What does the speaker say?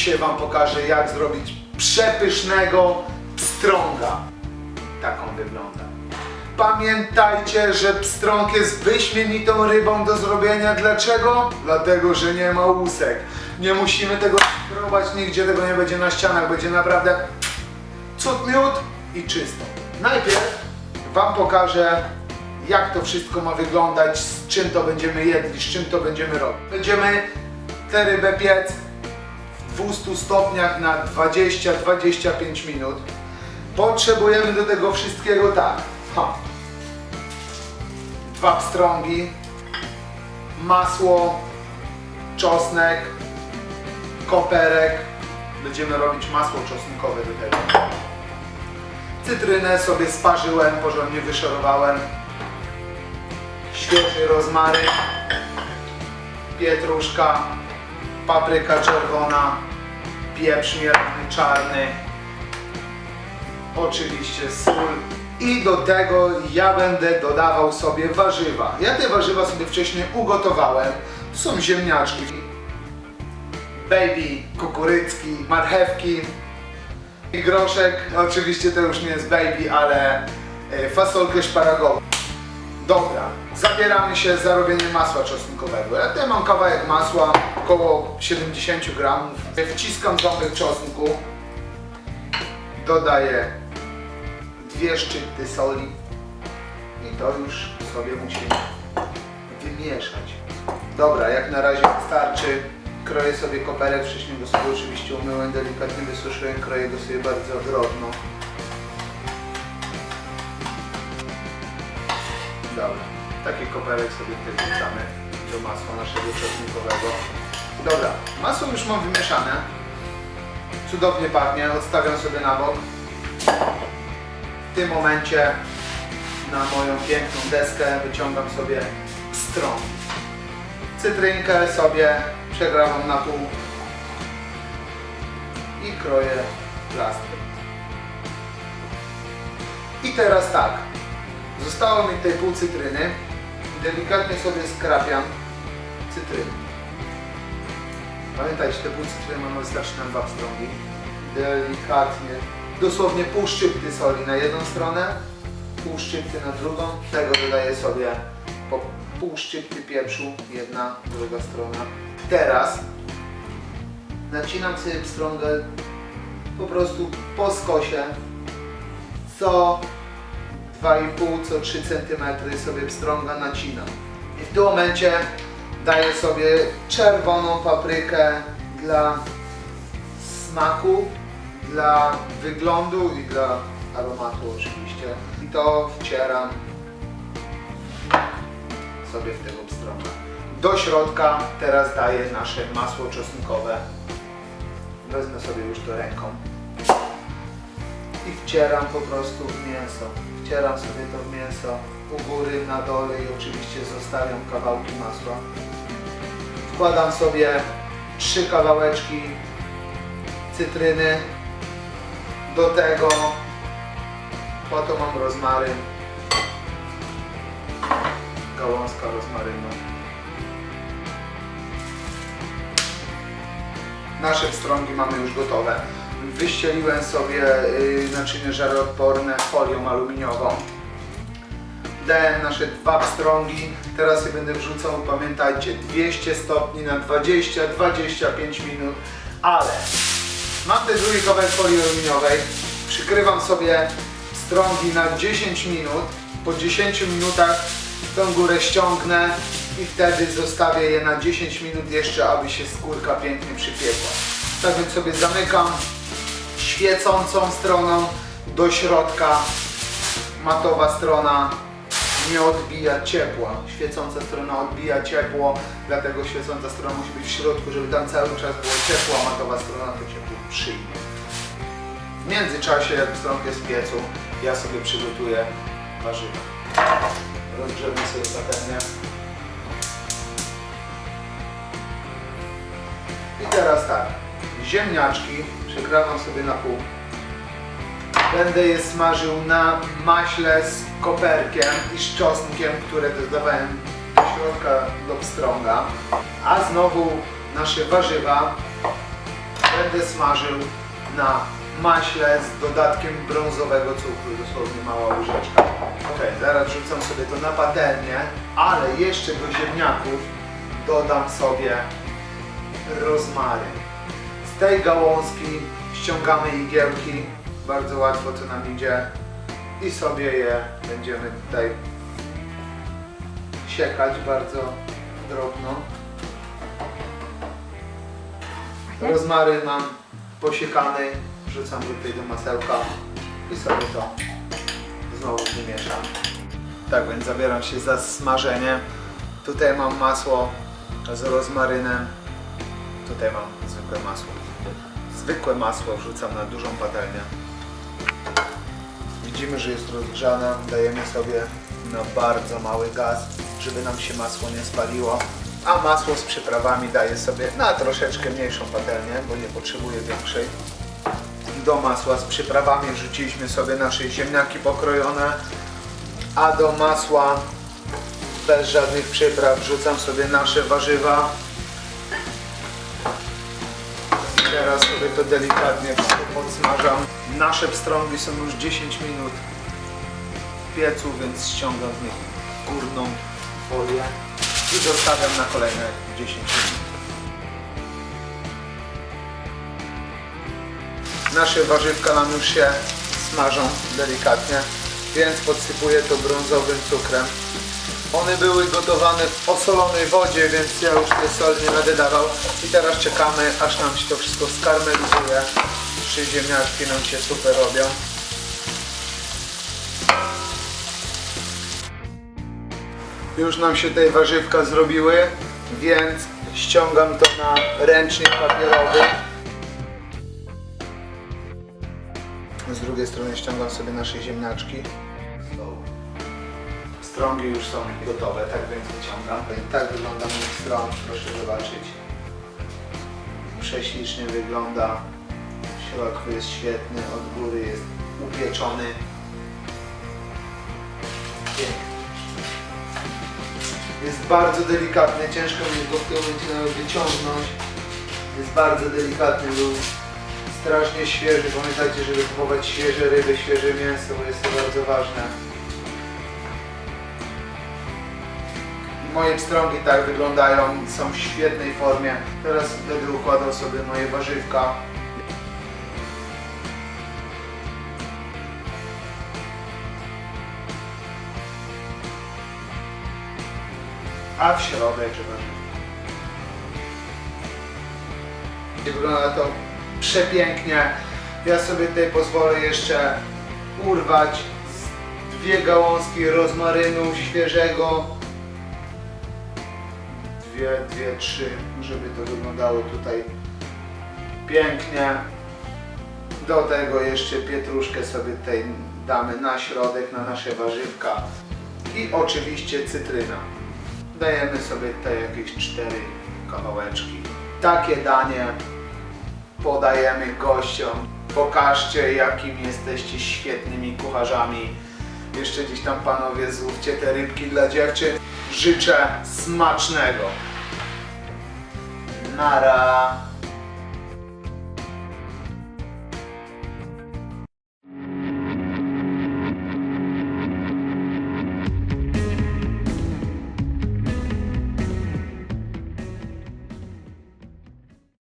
Dzisiaj Wam pokażę jak zrobić przepysznego pstrąga. Tak on wygląda. Pamiętajcie, że pstrąg jest wyśmienitą rybą do zrobienia. Dlaczego? Dlatego, że nie ma łusek. Nie musimy tego próbować nigdzie, tego nie będzie na ścianach. Będzie naprawdę cud miód i czysto. Najpierw Wam pokażę, jak to wszystko ma wyglądać, z czym to będziemy jedli, z czym to będziemy robić. Będziemy tę rybę piec 200 stopniach na 20-25 minut. Potrzebujemy do tego wszystkiego tak. Ha. Dwa pstrągi, masło, czosnek, koperek. Będziemy robić masło czosnkowe do tego. Cytrynę sobie sparzyłem, porządnie wyszorowałem. Świeży rozmaryn, pietruszka, papryka czerwona, pieprz czarny, oczywiście sól i do tego ja będę dodawał sobie warzywa. Ja te warzywa sobie wcześniej ugotowałem. To są ziemniaczki, baby, kukurycki, marchewki i groszek. Oczywiście to już nie jest baby, ale e, fasolkę szparagową. Dobra, zabieramy się za robienie masła czosnkowego. Ja tutaj mam kawałek masła, około 70 gramów. Wciskam ząbek czosnku. Dodaję dwie szczypty soli. I to już sobie musimy wymieszać. Dobra, jak na razie wystarczy. Kroję sobie koperek, wcześniej go sobie oczywiście umyłem, delikatnie wysuszyłem, kroję go sobie bardzo drobno. Taki koperek sobie tutaj wrzucamy do masła naszego czosnkowego. Dobra, masło już mam wymieszane. Cudownie pachnie, odstawiam sobie na bok. W tym momencie na moją piękną deskę wyciągam sobie stron. Cytrynkę sobie przegrawam na pół i kroję plaster. I teraz tak, Zostało mi tej pół cytryny. Delikatnie sobie skrapiam cytryny. Pamiętajcie, te pół cytryny mamy wystarczy na dwa pstrągi. Delikatnie, dosłownie pół szczypty soli na jedną stronę, pół szczypty na drugą. Tego dodaję sobie po pół szczypty pieprzu, jedna, druga strona. Teraz nacinam sobie pstrągę po prostu po skosie, co 2,5 co 3 cm sobie pstrąga nacinam. I w tym momencie daję sobie czerwoną paprykę dla smaku, dla wyglądu i dla aromatu oczywiście. I to wcieram sobie w tego pstrąga. Do środka teraz daję nasze masło czosnkowe. Wezmę sobie już to ręką i wcieram po prostu w mięso. Wcieram sobie to w mięso u góry, na dole i oczywiście zostawiam kawałki masła. Wkładam sobie trzy kawałeczki cytryny. Do tego po to mam rozmaryn. Gałązka rozmarynu. Nasze pstrągi mamy już gotowe. Wyścieliłem sobie y, naczynie żaroodporne folią aluminiową. Dałem nasze dwa pstrągi. Teraz je będę wrzucał, pamiętajcie, 200 stopni na 20-25 minut. Ale mam te kawałek folii aluminiowej. Przykrywam sobie pstrągi na 10 minut. Po 10 minutach tą górę ściągnę i wtedy zostawię je na 10 minut jeszcze, aby się skórka pięknie przypiekła. Tak więc sobie zamykam świecącą stroną do środka. Matowa strona nie odbija ciepła. Świecąca strona odbija ciepło, dlatego świecąca strona musi być w środku, żeby tam cały czas było ciepło, a matowa strona to ciepło przyjmie. W międzyczasie, jak jest w piecu, ja sobie przygotuję warzywa. Rozgrzewmy sobie patelnię. I teraz tak, ziemniaczki przekrawam sobie na pół. Będę je smażył na maśle z koperkiem i z czosnkiem, które dodawałem do środka do pstrąga. A znowu nasze warzywa będę smażył na maśle z dodatkiem brązowego cukru, dosłownie mała łyżeczka. Ok, zaraz rzucam sobie to na patelnię, ale jeszcze do ziemniaków dodam sobie rozmaryn. Tej gałązki ściągamy igiełki, bardzo łatwo to nam idzie i sobie je będziemy tutaj siekać bardzo drobno. Rozmaryn mam posiekany, wrzucam tutaj do masełka i sobie to znowu wymieszam. Tak więc zabieram się za smażenie. Tutaj mam masło z rozmarynem. Tutaj mam zwykłe masło. Zwykłe masło wrzucam na dużą patelnię. Widzimy, że jest rozgrzana. Dajemy sobie na bardzo mały gaz, żeby nam się masło nie spaliło. A masło z przyprawami daję sobie na troszeczkę mniejszą patelnię, bo nie potrzebuję większej. Do masła z przyprawami wrzuciliśmy sobie nasze ziemniaki pokrojone, a do masła bez żadnych przypraw wrzucam sobie nasze warzywa. I teraz sobie to delikatnie podsmażam. Nasze pstrągi są już 10 minut w piecu, więc ściągam z nich górną folię i zostawiam na kolejne 10 minut. Nasze warzywka nam już się smażą delikatnie, więc podsypuję to brązowym cukrem. One były gotowane w osolonej wodzie, więc ja już tej soli nie będę dawał. I teraz czekamy, aż nam się to wszystko skarmelizuje. Trzy ziemniaczki nam się super robią. Już nam się te warzywka zrobiły, więc ściągam to na ręcznik papierowy. Z drugiej strony ściągam sobie nasze ziemniaczki. Strągi już są gotowe, tak więc wyciągam. Tak wygląda mój strąg, proszę zobaczyć. Prześlicznie wygląda. W środku jest świetny, od góry jest upieczony. Piękny. Jest bardzo delikatny, ciężko mi go w tym wyciągnąć. Jest bardzo delikatny, był strasznie świeży. Pamiętajcie, żeby kupować świeże ryby, świeże mięso, bo jest to bardzo ważne. Moje pstrągi tak wyglądają, są w świetnej formie. Teraz będę układał sobie moje warzywka. A w środek, że Wygląda to przepięknie. Ja sobie tutaj pozwolę jeszcze urwać dwie gałązki rozmarynu świeżego. Dwie, dwie, trzy, żeby to wyglądało tutaj pięknie. Do tego jeszcze pietruszkę sobie tutaj damy na środek, na nasze warzywka. I oczywiście cytryna. Dajemy sobie tutaj jakieś cztery kawałeczki. Takie danie podajemy gościom. Pokażcie, jakim jesteście świetnymi kucharzami. Jeszcze gdzieś tam panowie złówcie te rybki dla dziewczyn. Życzę smacznego. nada